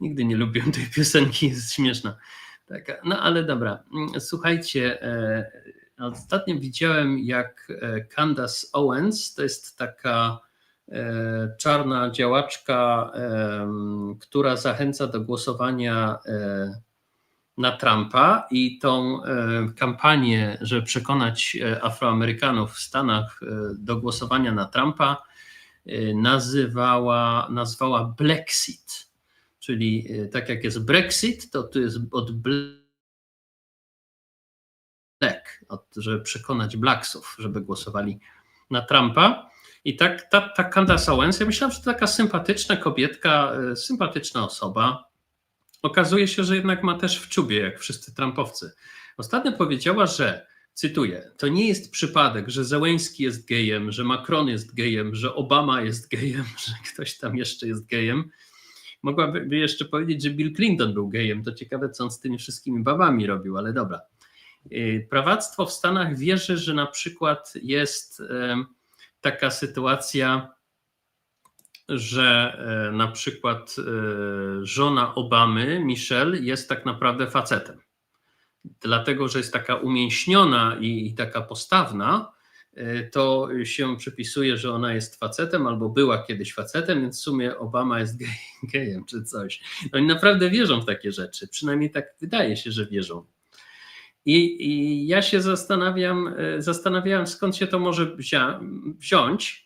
Nigdy nie lubiłem tej piosenki, jest śmieszna. Taka, no ale dobra, słuchajcie, e, ostatnio widziałem jak e, Candace Owens, to jest taka e, czarna działaczka, która zachęca do głosowania na Trumpa i tą e, kampanię, żeby przekonać e, Afroamerykanów w Stanach e, do głosowania na Trumpa, nazywała, nazwała Blexit. Czyli tak jak jest Brexit, to tu jest od black, od, żeby przekonać blacksów, żeby głosowali na Trumpa. I tak ta, ta Candace Owens, ja myślałem, że to taka sympatyczna kobietka, sympatyczna osoba. Okazuje się, że jednak ma też w czubie, jak wszyscy Trumpowcy. Ostatnio powiedziała, że, cytuję, to nie jest przypadek, że Zełęński jest gejem, że Macron jest gejem, że Obama jest gejem, że ktoś tam jeszcze jest gejem. Mogłaby jeszcze powiedzieć, że Bill Clinton był gejem. To ciekawe, co on z tymi wszystkimi babami robił, ale dobra. Yy, Prawactwo w Stanach wierzy, że na przykład jest taka sytuacja, że e, na przykład e, żona Obamy, Michelle, jest tak naprawdę facetem. Dlatego, że jest taka umięśniona i, taka postawna, e, to się przypisuje, że ona jest facetem albo była kiedyś facetem, więc w sumie Obama jest gej, gejem czy coś. Oni naprawdę wierzą w takie rzeczy, przynajmniej tak wydaje się, że wierzą. I, i ja się zastanawiam, zastanawiałem, skąd się to może wziąć.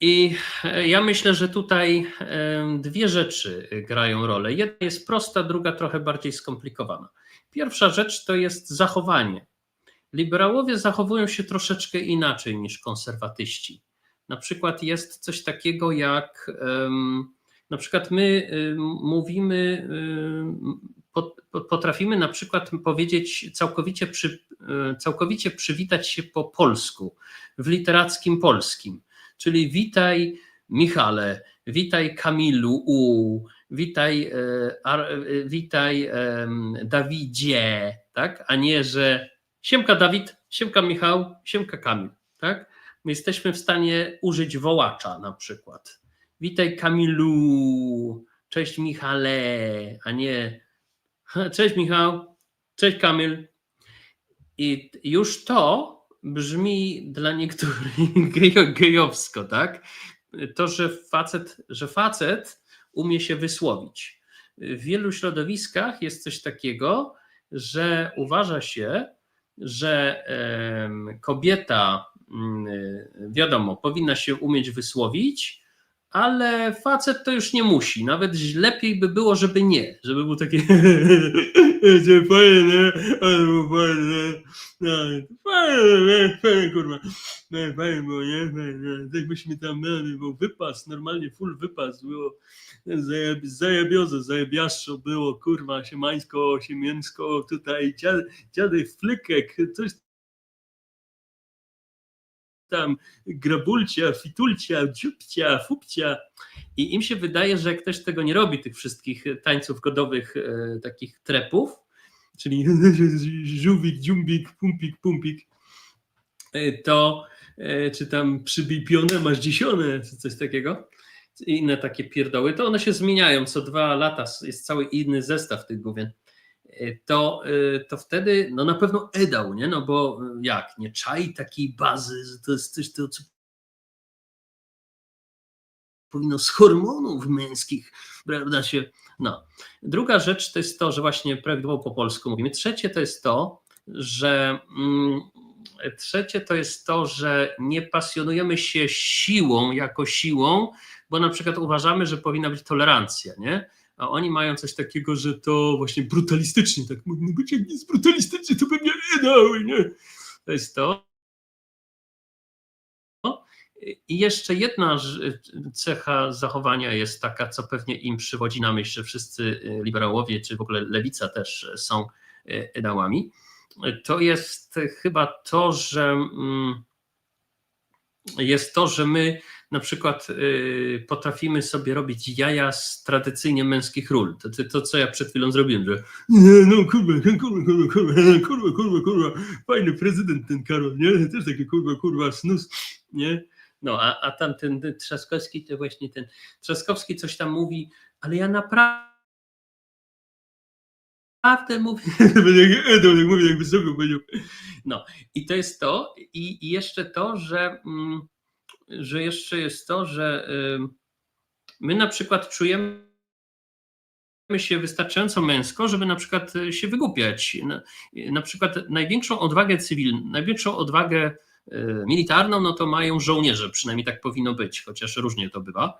I e, ja myślę, że tutaj dwie rzeczy grają rolę. Jedna jest prosta, druga trochę bardziej skomplikowana. Pierwsza rzecz to jest zachowanie. Liberałowie zachowują się troszeczkę inaczej niż konserwatyści. Na przykład jest coś takiego jak, na przykład my mówimy, potrafimy na przykład powiedzieć całkowicie, przy, e, całkowicie przywitać się po polsku, w literackim polskim. Czyli witaj Michale, witaj Kamilu, u, witaj, e, Ar, e, witaj Dawidzie, tak? A nie, że siemka Dawid, siemka Michał, siemka Kamil, tak? My jesteśmy w stanie użyć wołacza na przykład. Witaj Kamilu, cześć Michale, a nie cześć Michał, cześć Kamil. I już to brzmi dla niektórych gejo, gejowsko, tak? To, że facet, że facet umie się wysłowić. W wielu środowiskach jest coś takiego, że uważa się, że kobieta, mm, wiadomo, powinna się umieć wysłowić, ale facet to już nie musi. Nawet lepiej by było, żeby nie. Żeby był taki fajne, ale było fajne. No, fajne, fajne, kurwa. No, fajne było, nie? Fajne. Tak byśmy tam mieli, był wypas, normalnie full wypas było. Zajeb, zajebiozo, było, kurwa, siemańsko, siemięcko, tutaj dziad, dziadek coś tam grabulcia, fitulcia, dziubcia, fupcia. I im się wydaje, że jak ktoś tego nie robi, tych wszystkich tańców godowych, e, takich trepów, czyli żółwik, dziumbik, pumpik, pumpik, e, to e, czy tam przybij pionę, masz dziesione, czy coś takiego, inne takie pierdoły, to one się zmieniają co dwa lata, jest cały inny zestaw tych główien to, y, to wtedy no na pewno Edał, nie? No bo y, jak, nie czai takiej bazy, że to jest coś, to, co powinno z hormonów męskich, prawda, się, no. Druga rzecz to jest to, że właśnie prawidłowo po polsku mówimy. Trzecie to jest to, że mm, trzecie to jest to, że nie pasjonujemy się siłą jako siłą, bo na przykład uważamy, że powinna być tolerancja, nie? A oni mają coś takiego, że to właśnie brutalistycznie, tak powinno być, jak nie jest brutalistycznie, to pewnie nie nie? To jest to. I jeszcze jedna cecha zachowania jest taka, co pewnie im przywodzi na myśl, że wszyscy liberałowie, czy w ogóle lewica też są edałami. To jest chyba to, że jest to, że my na przykład y, potrafimy sobie robić jaja z tradycyjnie męskich ról. To, to, co ja przed chwilą zrobiłem, że no kurwa, kurwa, kurwa, kurwa, kurwa, kurwa, kurwa, fajny prezydent ten Karol, nie? Też taki kurwa, kurwa, snus, nie? No, a, a tam ten Trzaskowski, to właśnie ten Trzaskowski coś tam mówi, ale ja naprawdę naprawdę mówię, jak mówię, jak powiedział. No i to jest to i, jeszcze to, że, mm, że jeszcze jest to, że my na przykład czujemy się wystarczająco męsko, żeby na przykład y, się wygłupiać. Na, na przykład największą odwagę cywilną, największą odwagę y, militarną, no to mają żołnierze, przynajmniej tak powinno być, chociaż różnie to bywa.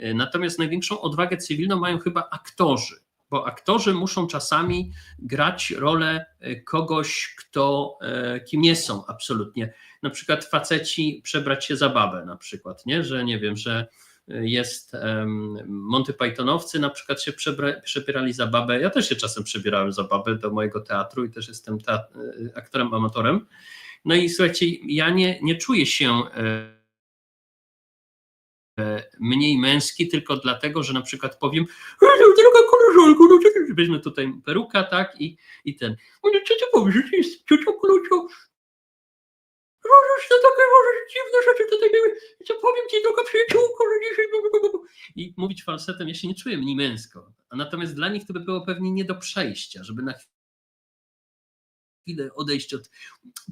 Y, Natomiast największą odwagę cywilną mają chyba aktorzy, bo aktorzy muszą czasami grać rolę y, kogoś, kto e, kim nie są absolutnie. Na przykład faceci przebrać się za babę, na przykład, nie? że nie wiem, że jest em, Monty Pythonowcy na przykład się przebra, przebierali za babę. Ja też się czasem przebierałem za babę do mojego teatru i też jestem teat- aktorem amatorem. No i słuchajcie, ja nie, nie czuję się e, e, mniej męski tylko dlatego, że na przykład powiem droga koleżanko, no ty, weźmy tutaj peruka, tak, i, i ten, no co ty powiesz, że jest ciocią kolocią, Możesz to takie może dziwne rzeczy tutaj były, co powiem ci droga przyjaciółko, że dzisiaj... I mówić falsetem, ja się nie czuję mniej męsko, a natomiast dla nich to by było pewnie nie do przejścia, żeby na chwilę odejść od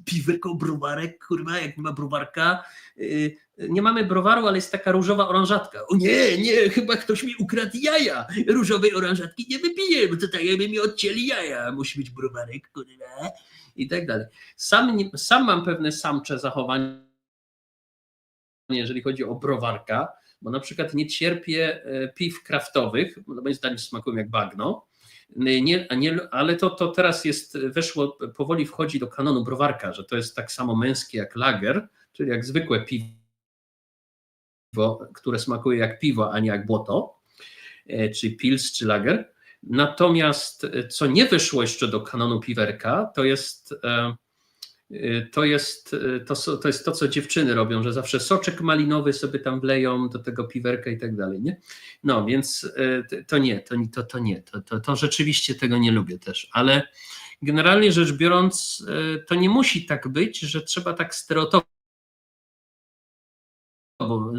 piweko, browarek, kurwa, jak nie ma browarka. Yy, nie mamy browaru, ale jest taka różowa oranżatka. O nie, nie, chyba ktoś mi ukradł jaja. Różowej oranżatki nie wypiję, bo to tak jakby mi odcięli jaja. Musi być browarek, kurwa. I tak dalej. Sam, nie, sam mam pewne samcze zachowanie, jeżeli chodzi o browarka, bo na przykład nie cierpię e, piw kraftowych, bo moim zdaniem smakują jak bagno. Nie, nie, ale to, to teraz jest, weszło, powoli wchodzi do kanonu browarka, że to jest tak samo męskie jak lager, czyli jak zwykłe piwo, które smakuje jak piwo, a nie jak błoto, e, czy pils, czy lager. Natomiast e, co nie wyszło jeszcze do kanonu piwerka, to jest e, to jest to, to jest to, co dziewczyny robią, że zawsze soczek malinowy sobie tam wleją do tego piwerka i tak dalej, nie? No, więc to nie, to, to, to nie, to, to, to rzeczywiście tego nie lubię też, ale generalnie rzecz biorąc, to nie musi tak być, że trzeba tak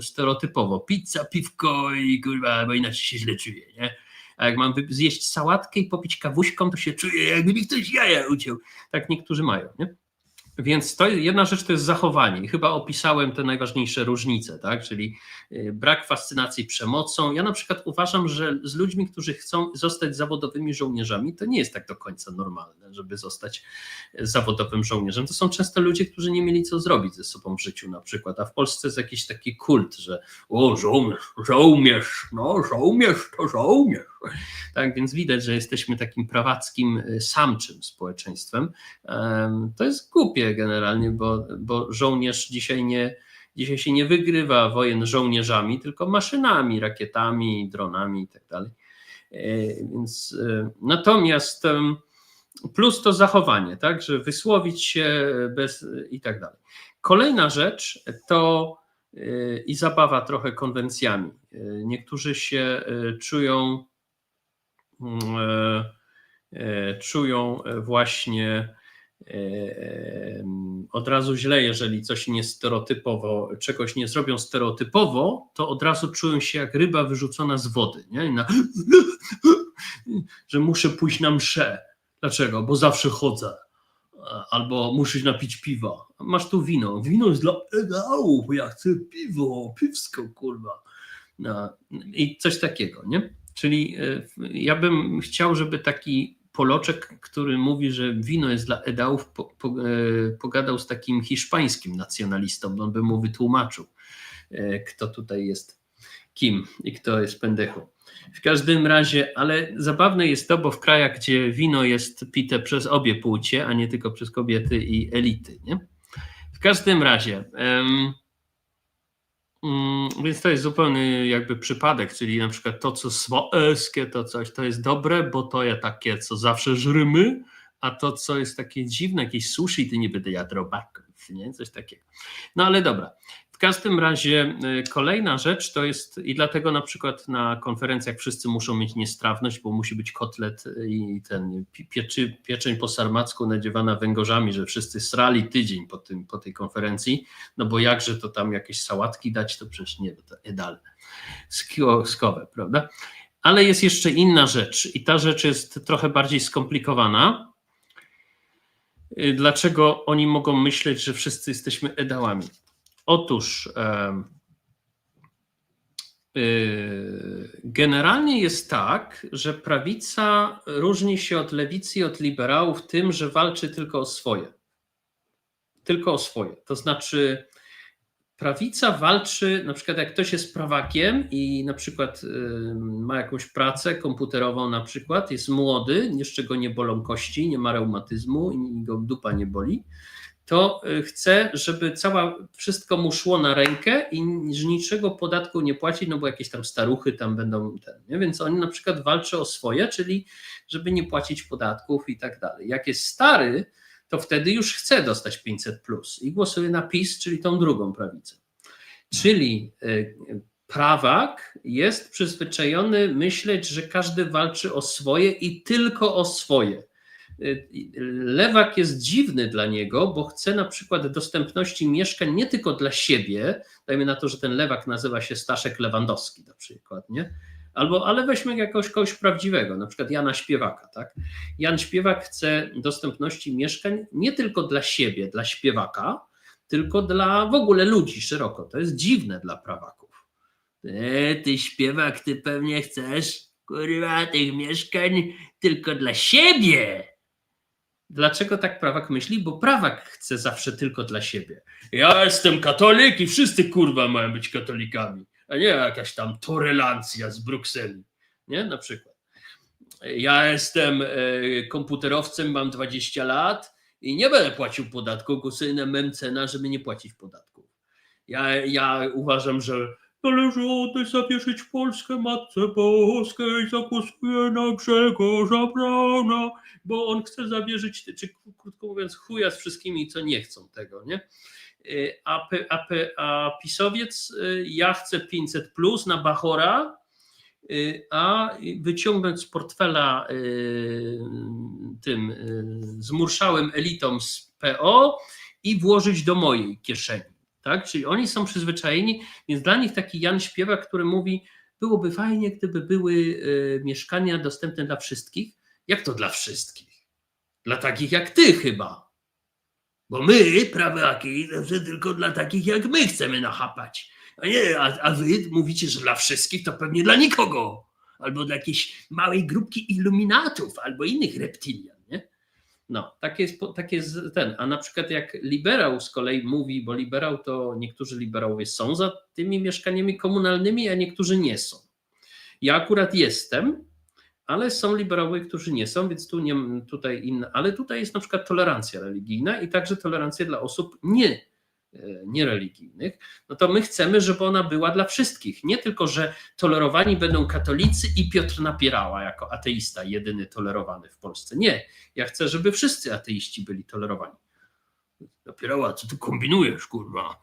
stereotypowo, pizza, piwko i kurwa, bo inaczej się źle czuję, nie? A jak mam zjeść sałatkę i popić kawuśką, to się czuję, jakby mi ktoś jaja uciął. Tak niektórzy mają, nie? Więc to jedna rzecz to jest zachowanie. Chyba opisałem te najważniejsze różnice, tak? czyli brak fascynacji przemocą. Ja na przykład uważam, że z ludźmi, którzy chcą zostać zawodowymi żołnierzami, to nie jest tak do końca normalne, żeby zostać zawodowym żołnierzem. To są często ludzie, którzy nie mieli co zrobić ze sobą w życiu na przykład, a w Polsce jest jakiś taki kult, że o żołnierz, żołnierz, no żołnierz to żołnierz. Tak więc widać, że jesteśmy takim prawackim, samczym społeczeństwem. To jest głupie generalnie, bo, bo żołnierz dzisiaj nie, dzisiaj się nie wygrywa wojen żołnierzami, tylko maszynami, rakietami, dronami i tak dalej. Więc natomiast plus to zachowanie, tak, że wysłowić się bez i tak dalej. Kolejna rzecz to i zabawa trochę konwencjami. Niektórzy się czują czują właśnie od razu źle, jeżeli coś nie stereotypowo, czegoś nie zrobią stereotypowo, to od razu czują się jak ryba wyrzucona z wody, nie? Na, że muszę pójść na mszę. Dlaczego? Bo zawsze chodzę. Albo muszę napić piwa. Masz tu wino. Wino jest dla pedałów, ja chcę piwo, piwsko, kurwa. No, I coś takiego, nie? Czyli ja bym chciał, żeby taki Poloczek, który mówi, że wino jest dla edałów, po, po, pogadał z takim hiszpańskim nacjonalistą, on by mu wytłumaczył, kto tutaj jest kim i kto jest pendechą. W każdym razie, ale zabawne jest to, bo w krajach, gdzie wino jest pite przez obie płcie, a nie tylko przez kobiety i elity. Nie? W każdym razie. Więc to jest zupełny jakby przypadek, czyli na przykład to, co swojskie, to coś, to jest dobre, bo to ja takie, co zawsze żrymy, a to, co jest takie dziwne, jakieś sushi, to nie będę jadł robaków, nie? Coś takiego. No ale dobra. W każdym razie y, kolejna rzecz to jest, i dlatego na przykład na konferencjach wszyscy muszą mieć niestrawność, bo musi być kotlet i ten pieczy, pieczeń po sarmacku nadziewana węgorzami, że wszyscy srali tydzień po, tym, po tej konferencji, no bo jakże to tam jakieś sałatki dać, to przecież nie, to edalne, skowe, prawda? Ale jest jeszcze inna rzecz i ta rzecz jest trochę bardziej skomplikowana. Y, dlaczego oni mogą myśleć, że wszyscy jesteśmy edałami? Otóż y, generalnie jest tak, że prawica różni się od lewicy i od liberałów tym, że walczy tylko o swoje. Tylko o swoje. To znaczy, prawica walczy, na przykład jak ktoś jest prawakiem i na przykład ma jakąś pracę komputerową, na przykład, jest młody, jeszcze go nie bolą kości, nie ma reumatyzmu i go dupa nie boli to y, chce, żeby cała, wszystko mu szło na rękę i niczego podatku nie płacić, no bo jakieś tam staruchy tam będą ten, nie? więc oni na przykład walczy o swoje, czyli żeby nie płacić podatków i tak dalej. Jak jest stary, to wtedy już chce dostać 500 plus i głosuje na PiS, czyli tą drugą prawicę. Czyli y, prawak jest przyzwyczajony myśleć, że każdy walczy o swoje i tylko o swoje Lewak jest dziwny dla niego, bo chce na przykład dostępności mieszkań nie tylko dla siebie, dajmy na to, że ten lewak nazywa się Staszek Lewandowski na przykład, nie? Albo, ale weźmy jakiegoś kogoś prawdziwego, na przykład Jana Śpiewaka, tak? Jan Śpiewak chce dostępności mieszkań nie tylko dla siebie, dla śpiewaka, tylko dla w ogóle ludzi szeroko. To jest dziwne dla prawaków. E, ty śpiewak, ty pewnie chcesz, kurwa, tych mieszkań tylko dla siebie. Dlaczego tak prawak myśli? Bo prawak chce zawsze tylko dla siebie. Ja jestem katolik i wszyscy kurwa mają być katolikami, a nie jakaś tam tolerancja z Brukseli. Nie? Na przykład. Ja jestem e, komputerowcem, mam 20 lat i nie będę płacił podatku, głosuję na Memcena, żeby nie płacić podatków. Ja, ja uważam, że Należy oddać zawieszyć Polskę Matce Boskiej, zagłosuję na Grzegorza Brauna, bo on chce zawierzyć, czy krótko mówiąc, chuja z wszystkimi, co nie chcą tego, nie? A, a, a pisowiec, ja chcę 500 plus na Bachora, a wyciągnąć z portfela y, tym y, zmurszałym elitom z PO i włożyć do mojej kieszeni tak? Czyli oni są przyzwyczajeni, więc dla nich taki Jan Śpiewak, który mówi, byłoby fajnie, gdyby były y, mieszkania dostępne dla wszystkich. Jak to dla wszystkich? Dla takich jak ty chyba. Bo my, prawiaki, zawsze tylko dla takich jak my chcemy nachapać. A nie, a, a wy mówicie, że dla wszystkich to pewnie dla nikogo. Albo dla jakiejś małej grupki iluminatów, albo innych reptilian. No, tak jest, tak jest ten. A na przykład jak liberał z kolei mówi, bo liberał to niektórzy liberałowie są za tymi mieszkaniami komunalnymi, a niektórzy nie są. Ja akurat jestem, ale są liberałowie, którzy nie są, więc tu nie tutaj inne, ale tutaj jest na przykład tolerancja religijna i także tolerancja dla osób nie niereligijnych, no to my chcemy, żeby ona była dla wszystkich. Nie tylko, że tolerowani będą katolicy i Piotr Napierała jako ateista, jedyny tolerowany w Polsce. Nie. Ja chcę, żeby wszyscy ateiści byli tolerowani. Napierała, co ty kombinujesz, kurwa?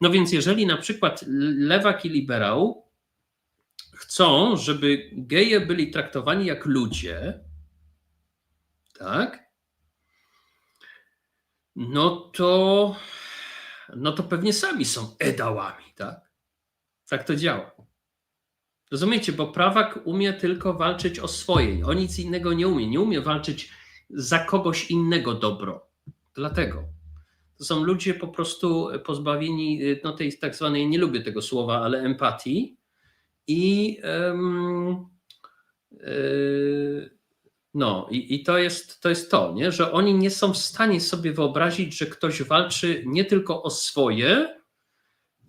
No więc jeżeli na przykład lewak i liberał chcą, żeby geje byli traktowani jak ludzie, tak? No to no to pewnie sami są edałami, tak? Tak to działa. Rozumiecie, bo prawak umie tylko walczyć o swoje, o nic innego nie umie. Nie umie walczyć za kogoś innego dobro. Dlatego. To są ludzie po prostu pozbawieni no tej tak zwanej, nie lubię tego słowa, ale empatii i um, yy, no i, i to, jest, to jest to, nie? że oni nie są w stanie sobie wyobrazić, że ktoś walczy nie tylko o swoje,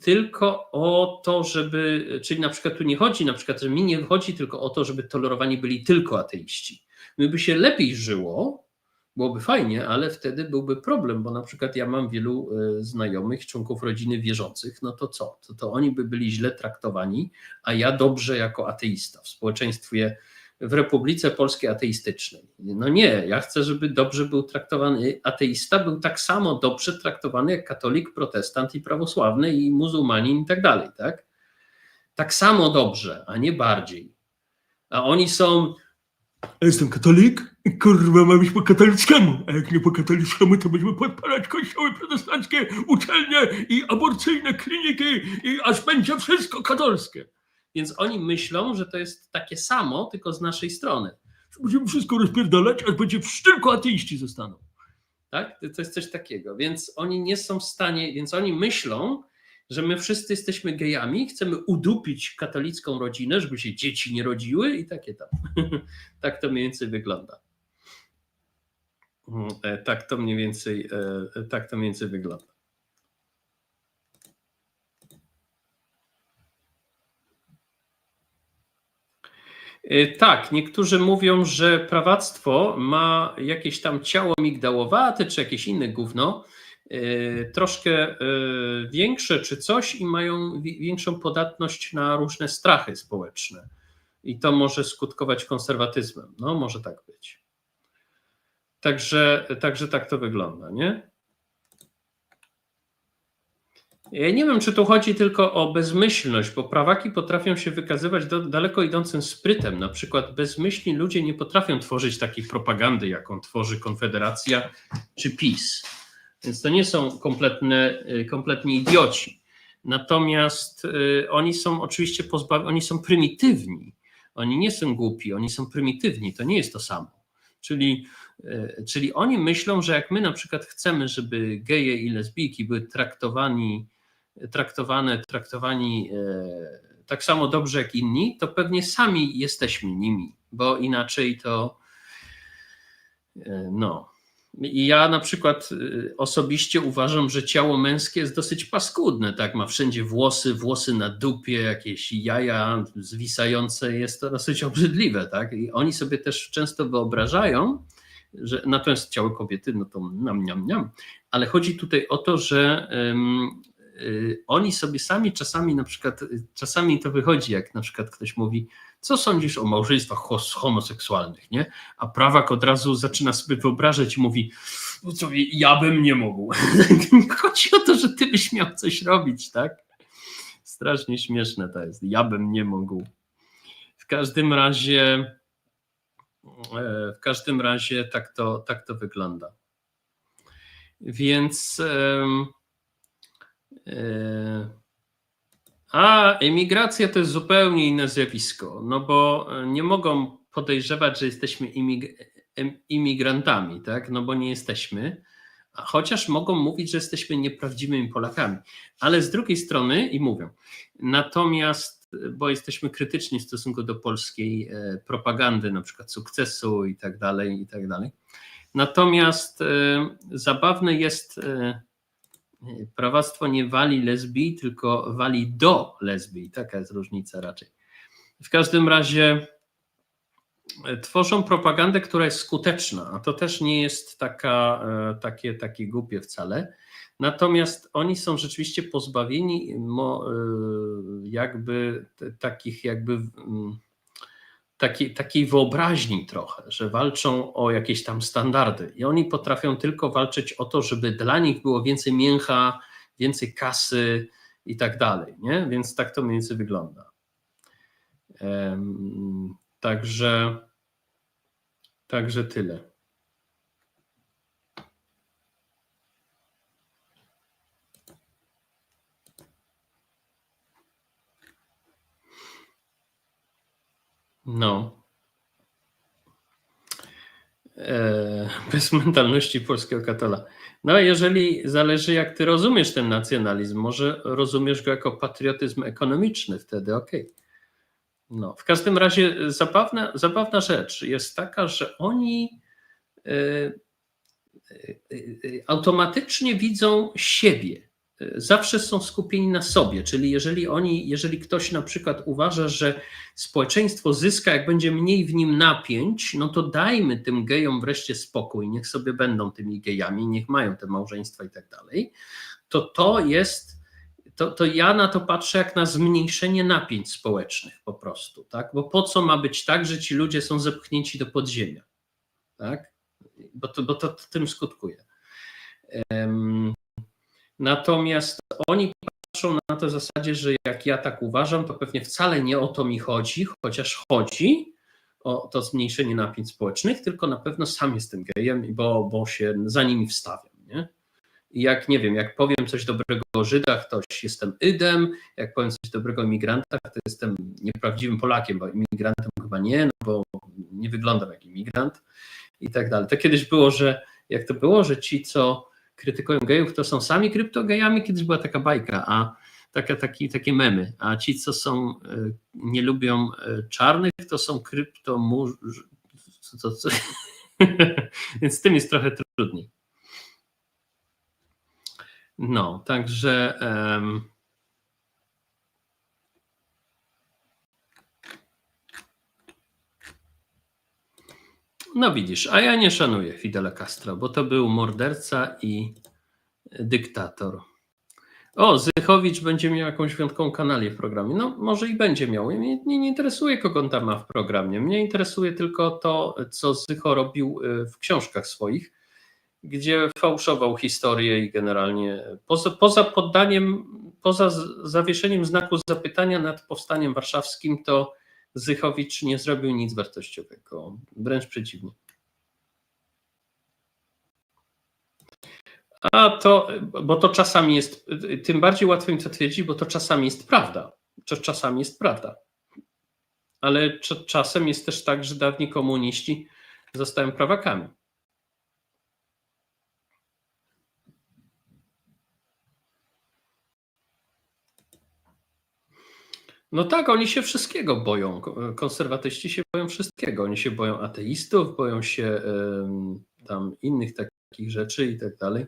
tylko o to, żeby, czyli na przykład tu nie chodzi, na przykład, że mi nie chodzi tylko o to, żeby tolerowani byli tylko ateiści. My by się lepiej żyło, byłoby fajnie, ale wtedy byłby problem, bo na przykład ja mam wielu e, znajomych, członków rodziny wierzących, no to co? To, to oni by byli źle traktowani, a ja dobrze jako ateista w społeczeństwie w Republice Polskiej ateistycznej. No nie, ja chcę, żeby dobrze był traktowany ateista, był tak samo dobrze traktowany jak katolik, protestant i prawosławny i muzułmanin i tak dalej, tak? Tak samo dobrze, a nie bardziej. A oni są, Ja jestem katolik kurwa ma być po katolickiemu, a jak nie po katolickiemu, to będziemy podpalać kościoły protestanckie, uczelnie i aborcyjne kliniki i aż będzie wszystko katolskie. Więc oni myślą, że to jest takie samo, tylko z naszej strony. Będziemy wszystko rozpierdalać, aż będzie tylko ateiści zostaną. Tak? To jest coś takiego. Więc oni nie są w stanie, więc oni myślą, że my wszyscy jesteśmy gejami, chcemy udupić katolicką rodzinę, żeby się dzieci nie rodziły i takie tam. tak to mniej więcej wygląda. Mm, e, Tak to mniej więcej, e, tak to mniej więcej wygląda. Tak, niektórzy mówią, że prawactwo ma jakieś tam ciało migdałowate czy jakieś inne gówno, e, troszkę e, większe czy coś i mają wi- większą podatność na różne strachy społeczne. I to może skutkować konserwatyzmem. No, może tak być. Także, także tak to wygląda, nie? Ja nie wiem, czy tu chodzi tylko o bezmyślność, bo prawaki potrafią się wykazywać do, daleko idącym sprytem. Na przykład bezmyślni ludzie nie potrafią tworzyć takiej propagandy, jaką tworzy Konfederacja czy PiS. Więc to nie są kompletne, y, kompletni idioci. Natomiast y, oni są oczywiście pozbawieni, oni są prymitywni. Oni nie są głupi, oni są prymitywni. To nie jest to samo. Czyli, czyli oni myślą, że jak my na przykład chcemy, żeby geje i lesbijki były traktowani, traktowane, traktowani e, tak samo dobrze jak inni, to pewnie sami jesteśmy nimi, bo inaczej to e, no. Ja na przykład y, osobiście uważam, że ciało męskie jest dosyć paskudne, tak? Ma wszędzie włosy, włosy na dupie, jakieś jaja zwisające, jest to dosyć obrzydliwe, tak? I oni sobie też często wyobrażają, że natomiast ciało kobiety, no to nam, niam, niam. Ale chodzi tutaj o to, że oni sobie sami czasami na przykład, y, czasami to wychodzi, jak na przykład ktoś mówi, co sądzisz o małżeństwach homoseksualnych, nie? A prawak od razu zaczyna sobie wyobrażać i mówi, no co, ja bym nie mógł. Chodzi o to, że ty byś miał coś robić, tak? Strasznie śmieszne to jest. Ja bym nie mógł. W każdym razie, e, w każdym razie tak to, tak to wygląda. Więc a emigracja to jest zupełnie inne zjawisko, no bo e, nie mogą podejrzewać, że jesteśmy imig- imigrantami, tak? No bo nie jesteśmy. Chociaż mogą mówić, że jesteśmy nieprawdziwymi Polakami, ale z drugiej strony i mówią. Natomiast, e, bo jesteśmy krytyczni w stosunku do polskiej e, propagandy, na przykład sukcesu i tak dalej, i tak dalej. Natomiast e, zabawne jest, e, prawactwo nie wali lesbii, tylko wali do lesbii. Taka jest różnica raczej. W każdym razie e, tworzą propagandę, która jest skuteczna, a to też nie jest taka, e, takie, takie głupie wcale. Natomiast oni są rzeczywiście pozbawieni e, jakby takich jakby mm, takiej, wyobraźni trochę, że walczą o jakieś tam standardy i oni potrafią tylko walczyć o to, żeby dla nich było więcej mięcha, więcej kasy i tak dalej, nie? Więc tak to mniej więcej wygląda. Także, także tyle. No. E, Bez mentalności polskiego katola. No, jeżeli zależy, jak ty rozumiesz ten nacjonalizm, może rozumiesz go jako patriotyzm ekonomiczny, wtedy okej. No, w każdym razie zabawna, zabawna rzecz jest taka, że oni e, e, e, automatycznie widzą siebie. Zawsze są skupieni na sobie, czyli jeżeli oni, jeżeli ktoś na przykład uważa, że społeczeństwo zyska, jak będzie mniej w nim napięć, no to dajmy tym gejom wreszcie spokój, niech sobie będą tymi gejami, niech mają te małżeństwa i tak dalej, to to jest to, to ja na to patrzę jak na zmniejszenie napięć społecznych po prostu, tak? Bo po co ma być tak, że ci ludzie są zepchnięci do podziemia, tak? Bo to, bo to, to tym skutkuje. Em, Natomiast oni patrzą na to zasadzie, że jak ja tak uważam, to pewnie wcale nie o to mi chodzi, chociaż chodzi o to zmniejszenie napięć społecznych, tylko na pewno sam jestem gejem, bo, bo się za nimi wstawiam. Nie? I jak nie wiem, jak powiem coś dobrego o Żydach, to jestem Ydem, jak powiem coś dobrego o imigrantach, to jestem nieprawdziwym Polakiem, bo imigrantem chyba nie, no bo nie wyglądam jak imigrant i tak dalej. To kiedyś było, że jak to było, że ci, co krytykują gejów, to są sami kryptogejami, kiedyś była taka bajka, a taka, taki, takie memy, a ci, co są, e, nie lubią e, czarnych, to są kryptomuż... Co, co? Więc z tym jest trochę trudniej. No, także... em, No widzisz, a ja nie szanuję Fidela Castro, bo to był morderca i dyktator. O, Zychowicz będzie miał jakąś wyjątkową kanalię w programie. No, może i będzie miał. Mnie nie, nie interesuje, kogo on tam ma w programie. Mnie interesuje tylko to, co Zycho robił y, w książkach swoich, gdzie fałszował historię i generalnie poza, poza poddaniem, poza zawieszeniem znaku zapytania nad powstaniem warszawskim, to Zychowicz nie zrobił nic wartościowego. Wręcz przeciwnie. A to, bo to czasami jest, tym bardziej łatwo im to twierdzić, bo to czasami jest prawda. Cz- Czasami jest prawda. Ale cz- czasem jest też tak, że dawni komuniści zostają prawakami. No tak, oni się wszystkiego boją. Ko- Konserwatyści się boją wszystkiego. Oni się boją ateistów, boją się tam innych takich rzeczy i tak dalej.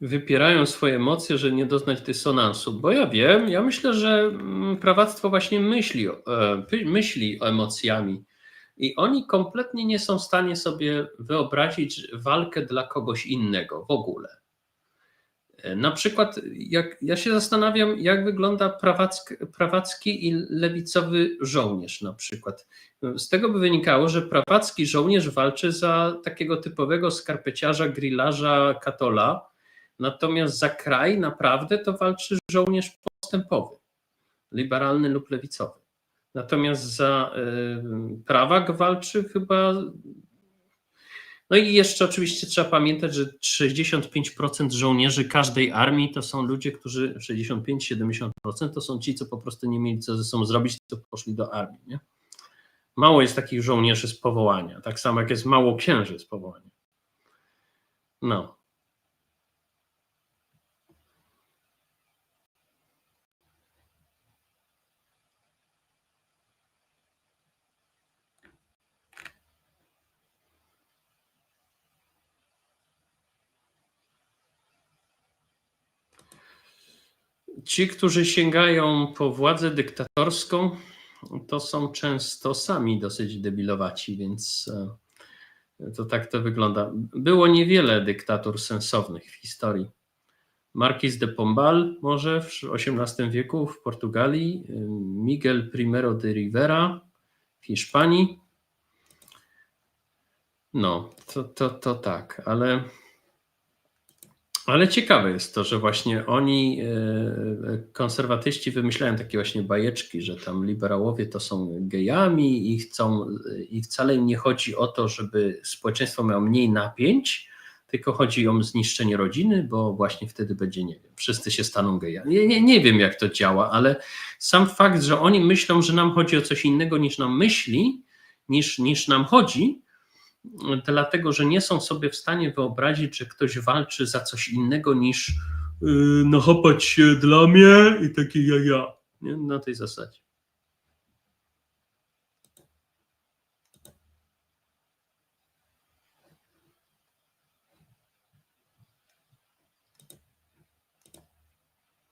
Wypierają swoje emocje, że nie doznać dysonansu. Bo ja wiem, ja myślę, że mm, prawactwo właśnie myśli, e, myśli o emocjami. I oni kompletnie nie są w stanie sobie wyobrazić walkę dla kogoś innego w ogóle. E, Na przykład, jak ja się zastanawiam, jak wygląda prawacki, prawacki i lewicowy żołnierz, na przykład. Z tego by wynikało, że prawacki żołnierz walczy za takiego typowego skarpeciarza, grillarza, katola, natomiast za kraj naprawdę to walczy żołnierz postępowy, liberalny lub lewicowy. Natomiast za y, prawak walczy chyba. No i jeszcze oczywiście trzeba pamiętać, że 65% żołnierzy każdej armii to są ludzie, którzy 65-70% to są ci, co po prostu nie mieli co ze sobą zrobić, to poszli do armii. Nie? Mało jest takich żołnierzy z powołania, tak samo jak jest mało księży z powołania. No. Ci, którzy sięgają po władzę dyktatorską, to są często sami dosyć debilowaci, więc e, to tak to wygląda. Było niewiele dyktatur sensownych w historii. Marquis de Pombal może w XVIII wieku w Portugalii, y, Miguel Primero de Rivera w Hiszpanii. No, to, to, to tak, ale, ale ciekawe jest to, że właśnie oni, e, konserwatyści, wymyślają takie właśnie bajeczki, że tam liberałowie to są gejami i chcą, i wcale im nie chodzi o to, żeby społeczeństwo miało mniej napięć, tylko chodzi o zniszczenie rodziny, bo właśnie wtedy będzie, nie wiem, wszyscy się staną gejami. Nie, nie, nie wiem, jak to działa, ale sam fakt, że oni myślą, że nam chodzi o coś innego niż nam myśli, niż, niż nam chodzi, dlatego że nie są sobie w stanie wyobrazić, że ktoś walczy za coś innego niż Yy, nachapać się dla mnie i takie ja, ja. nie, na tej zasadzie.